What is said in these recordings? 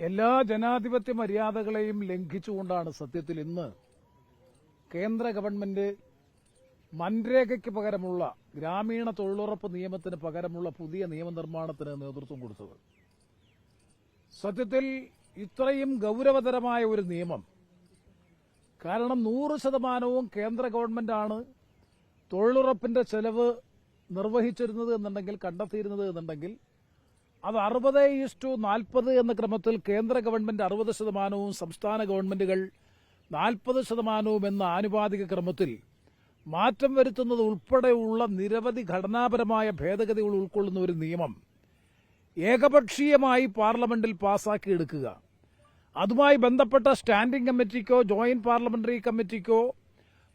എല്ലാ ജനാധിപത്യ മര്യാദകളെയും ലംഘിച്ചുകൊണ്ടാണ് സത്യത്തിൽ ഇന്ന് കേന്ദ്ര ഗവൺമെന്റ് മൻരേഖയ്ക്ക് പകരമുള്ള ഗ്രാമീണ തൊഴിലുറപ്പ് നിയമത്തിന് പകരമുള്ള പുതിയ നിയമനിർമ്മാണത്തിന് നേതൃത്വം കൊടുത്തത്. സത്യത്തിൽ ഇത്രയും ഗൌരവതരമായ ഒരു നിയമം കാരണം നൂറ് ശതമാനവും കേന്ദ്ര ഗവൺമെന്റാണ് തൊഴിലുറപ്പിന്റെ ചെലവ് നിർവഹിച്ചിരുന്നത് എന്നുണ്ടെങ്കിൽ കണ്ടെത്തിയിരുന്നത് എന്നുണ്ടെങ്കിൽ അത് അറുപത് ഈസ്റ്റു നാൽപ്പത് എന്ന ക്രമത്തിൽ കേന്ദ്ര ഗവൺമെന്റ് അറുപത് ശതമാനവും സംസ്ഥാന ഗവൺമെന്റുകൾ നാൽപ്പത് ശതമാനവും എന്ന ആനുപാതിക ക്രമത്തിൽ മാറ്റം വരുത്തുന്നത് ഉൾപ്പെടെയുള്ള നിരവധി ഘടനാപരമായ ഭേദഗതികൾ ഉൾക്കൊള്ളുന്ന ഒരു നിയമം ഏകപക്ഷീയമായി പാർലമെന്റിൽ പാസാക്കിയെടുക്കുക അതുമായി ബന്ധപ്പെട്ട സ്റ്റാൻഡിംഗ് കമ്മിറ്റിക്കോ ജോയിന്റ് പാർലമെന്ററി കമ്മിറ്റിക്കോ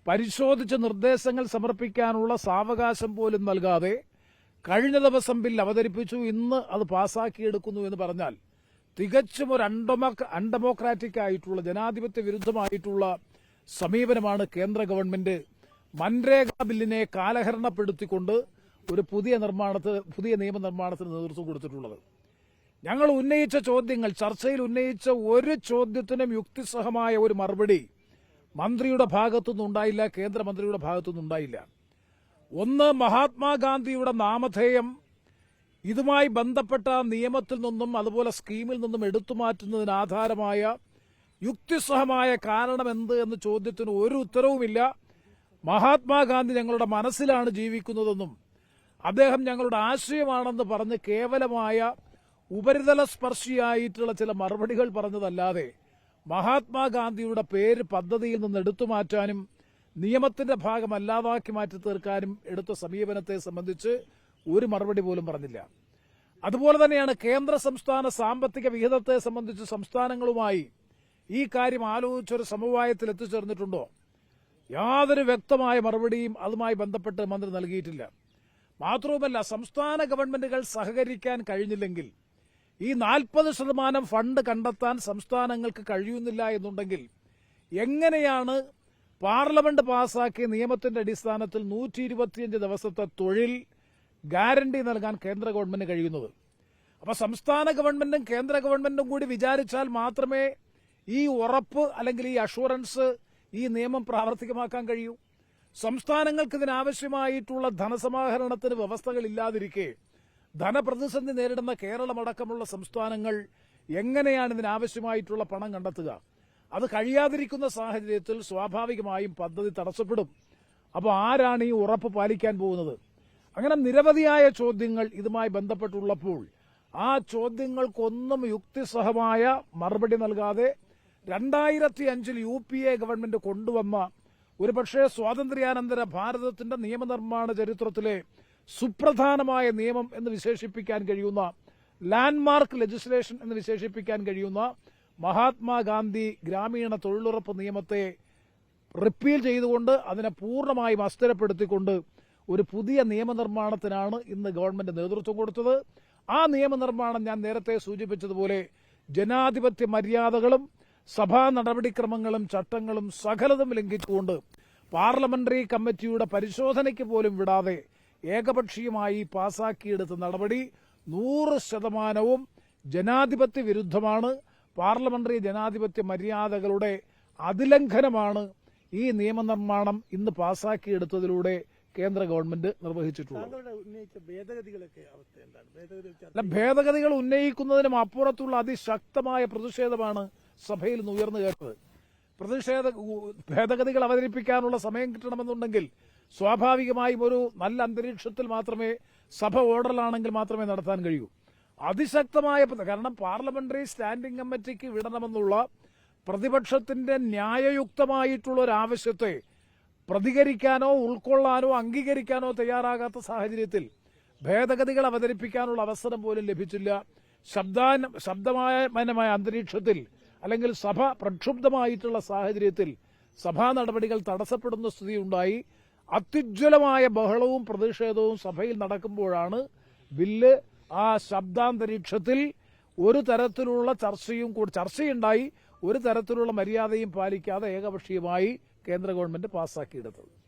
പരിശോധിച്ച് നിർദ്ദേശങ്ങൾ സമർപ്പിക്കാനുള്ള സാവകാശം പോലും നൽകാതെ കഴിഞ്ഞ ദിവസം ബിൽ അവതരിപ്പിച്ചു. ഇന്ന് അത് പാസാക്കിയെടുക്കുന്നു എന്ന് പറഞ്ഞാൽ തികച്ചും ഒരു അൺഡെമോക്ര- അൺഡെമോക്രാറ്റിക് ആയിട്ടുള്ള ജനാധിപത്യ വിരുദ്ധമായിട്ടുള്ള സമീപനമാണ് കേന്ദ്ര ഗവൺമെന്റ് മൻരേഗ ബില്ലിനെ കാലഹരണപ്പെടുത്തിക്കൊണ്ട് ഒരു പുതിയ നിർമ്മാണത്തിന് പുതിയ നിയമനിർമ്മാണത്തിന് നേതൃത്വം കൊടുത്തിട്ടുള്ളത്. ഞങ്ങൾ ഉന്നയിച്ച ചോദ്യങ്ങൾ ചർച്ചയിൽ ഉന്നയിച്ച ഒരു ചോദ്യത്തിനും യുക്തിസഹമായ ഒരു മറുപടി മന്ത്രിയുടെ ഭാഗത്തുനിന്നുണ്ടായില്ല കേന്ദ്രമന്ത്രിയുടെ ഭാഗത്തുനിന്ന് ഉണ്ടായില്ല ഒന്ന് മഹാത്മാഗാന്ധിയുടെ നാമധേയം ഇതുമായി ബന്ധപ്പെട്ട നിയമത്തിൽ നിന്നും അതുപോലെ സ്കീമിൽ നിന്നും എടുത്തു എടുത്തുമാറ്റുന്നതിന് ആധാരമായ യുക്തിസഹമായ കാരണം എന്ത് എന്ന ചോദ്യത്തിന് ഒരു ഉത്തരവുമില്ല. മഹാത്മാഗാന്ധി ഞങ്ങളുടെ മനസ്സിലാണ് ജീവിക്കുന്നതെന്നും അദ്ദേഹം ഞങ്ങളുടെ ആശയമാണെന്ന് പറഞ്ഞ് കേവലമായ ഉപരിതല സ്പർശിയായിട്ടുള്ള ചില മറുപടികൾ പറഞ്ഞതല്ലാതെ മഹാത്മാഗാന്ധിയുടെ പേര് പദ്ധതിയിൽ നിന്ന് എടുത്തുമാറ്റാനും നിയമത്തിന്റെ ഭാഗമല്ലാതാക്കി മാറ്റി തീർക്കാനും എടുത്ത സമീപനത്തെ സംബന്ധിച്ച് ഒരു മറുപടി പോലും പറഞ്ഞില്ല. അതുപോലെ തന്നെയാണ് കേന്ദ്ര സംസ്ഥാന സാമ്പത്തിക വിഹിതത്തെ സംബന്ധിച്ച് സംസ്ഥാനങ്ങളുമായി ഈ കാര്യം ആലോചിച്ചൊരു സമവായത്തിൽ എത്തിച്ചേർന്നിട്ടുണ്ടോ? യാതൊരു വ്യക്തമായ മറുപടിയും അതുമായി ബന്ധപ്പെട്ട് മന്ത്രി നൽകിയിട്ടില്ല. മാത്രവുമല്ല സംസ്ഥാന ഗവൺമെന്റുകൾ സഹകരിക്കാൻ കഴിഞ്ഞില്ലെങ്കിൽ ഈ നാൽപ്പത് ശതമാനം ഫണ്ട് കണ്ടെത്താൻ സംസ്ഥാനങ്ങൾക്ക് കഴിയുന്നില്ല എന്നുണ്ടെങ്കിൽ എങ്ങനെയാണ് പാർലമെന്റ് പാസാക്കിയ നിയമത്തിന്റെ അടിസ്ഥാനത്തിൽ നൂറ്റി ഇരുപത്തിയഞ്ച് ദിവസത്തെ തൊഴിൽ ഗ്യാരണ്ടി നൽകാൻ കേന്ദ്ര ഗവൺമെന്റ് കഴിയുന്നത്. അപ്പൊ സംസ്ഥാന ഗവൺമെന്റും കേന്ദ്ര ഗവൺമെന്റും കൂടി വിചാരിച്ചാൽ മാത്രമേ ഈ ഉറപ്പ് അല്ലെങ്കിൽ ഈ അഷുറൻസ് ഈ നിയമം പ്രാവർത്തികമാക്കാൻ കഴിയൂ. സംസ്ഥാനങ്ങൾക്ക് ഇതിനാവശ്യമായിട്ടുള്ള ധനസമാഹരണത്തിന് വ്യവസ്ഥകൾ ഇല്ലാതിരിക്കെ ധനപ്രതിസന്ധി നേരിടുന്ന കേരളമടക്കമുള്ള സംസ്ഥാനങ്ങൾ എങ്ങനെയാണ് ഇതിനാവശ്യമായിട്ടുള്ള പണം കണ്ടെത്തുക? അത് കഴിയാതിരിക്കുന്ന സാഹചര്യത്തിൽ സ്വാഭാവികമായും പദ്ധതി തടസ്സപ്പെടും. അപ്പോൾ ആരാണ് ഈ ഉറപ്പ് പാലിക്കാൻ പോകുന്നത്? അങ്ങനെ നിരവധിയായ ചോദ്യങ്ങൾ ഇതുമായി ബന്ധപ്പെട്ടുള്ളപ്പോൾ ആ ചോദ്യങ്ങൾക്കൊന്നും യുക്തിസഹമായ മറുപടി നൽകാതെ രണ്ടായിരത്തി അഞ്ചിൽ യു പി എ ഗവൺമെന്റ് കൊണ്ടുവന്ന ഒരുപക്ഷെ സ്വാതന്ത്ര്യാനന്തര ഭാരതത്തിന്റെ നിയമനിർമ്മാണ ചരിത്രത്തിലെ സുപ്രധാനമായ നിയമം എന്ന് വിശേഷിപ്പിക്കാൻ കഴിയുന്ന ലാൻഡ്മാർക്ക് ലെജിസ്ലേഷൻ എന്ന് വിശേഷിപ്പിക്കാൻ കഴിയുന്ന മഹാത്മാഗാന്ധി ഗ്രാമീണ തൊഴിലുറപ്പ് നിയമത്തെ റിപ്പീൽ ചെയ്തുകൊണ്ട് അതിനെ പൂർണമായും അസ്ഥിരപ്പെടുത്തിക്കൊണ്ട് ഒരു പുതിയ നിയമനിർമ്മാണത്തിനാണ് ഇന്ന് ഗവൺമെന്റ് നേതൃത്വം കൊടുത്തത്. ആ നിയമനിർമ്മാണം ഞാൻ നേരത്തെ സൂചിപ്പിച്ചതുപോലെ ജനാധിപത്യ മര്യാദകളും സഭാ നടപടിക്രമങ്ങളും ചട്ടങ്ങളും സകലതും ലംഘിച്ചുകൊണ്ട് പാർലമെന്ററി കമ്മിറ്റിയുടെ പരിശോധനയ്ക്ക് പോലും വിടാതെ ഏകപക്ഷീയമായി പാസാക്കിയെടുത്ത നടപടി നൂറ് ശതമാനവും ജനാധിപത്യ വിരുദ്ധമാണ്. പാർലമെന്ററി ജനാധിപത്യ മര്യാദകളുടെ അതിലംഘനമാണ് ഈ നിയമനിർമ്മാണം ഇന്ന് പാസാക്കിയെടുത്തതിലൂടെ കേന്ദ്ര ഗവൺമെന്റ് നിർവഹിച്ചിട്ടുള്ളത്. ഭേദഗതികൾ ഉന്നയിക്കുന്നതിനും അപ്പുറത്തുള്ള അതിശക്തമായ പ്രതിഷേധമാണ് സഭയിൽ നിന്ന് ഉയർന്നു കേട്ടത്. പ്രതിഷേധ ഭേദഗതികൾ അവതരിപ്പിക്കാനുള്ള സമയം കിട്ടണമെന്നുണ്ടെങ്കിൽ സ്വാഭാവികമായും ഒരു നല്ല അന്തരീക്ഷത്തിൽ മാത്രമേ സഭ ഓർഡറിലാണെങ്കിൽ മാത്രമേ നടത്താൻ കഴിയൂ. അതിശക്തമായ കാരണം പാർലമെന്ററി സ്റ്റാൻഡിംഗ് കമ്മിറ്റിക്ക് വിടണമെന്നുള്ള പ്രതിപക്ഷത്തിന്റെ ന്യായയുക്തമായിട്ടുള്ള ഒരു ആവശ്യത്തെ പ്രതികരിക്കാനോ ഉൾക്കൊള്ളാനോ അംഗീകരിക്കാനോ തയ്യാറാകാത്ത സാഹചര്യത്തിൽ ഭേദഗതികൾ അവതരിപ്പിക്കാനുള്ള അവസരം പോലും ലഭിച്ചില്ല. ശബ്ദാന ശബ്ദമായ അന്തരീക്ഷത്തിൽ അല്ലെങ്കിൽ സഭ പ്രക്ഷുബ്ധമായിട്ടുള്ള സാഹചര്യത്തിൽ സഭാ നടപടികൾ തടസ്സപ്പെടുന്ന സ്ഥിതി ഉണ്ടായി അത്യുജ്വലമായ ബഹളവും പ്രതിഷേധവും സഭയിൽ നടക്കുമ്പോഴാണ് ബില്ല് ആ ശബ്ദാന്തരീക്ഷത്തിൽ ഒരു തരത്തിലുള്ള ചർച്ചയും കൂടി ചർച്ചയുണ്ടായി. ഒരു തരത്തിലുള്ള മര്യാദയും പാലിക്കാതെ ഏകപക്ഷീയമായി കേന്ദ്ര ഗവൺമെന്റ് പാസ്സാക്കിയെടുത്തത്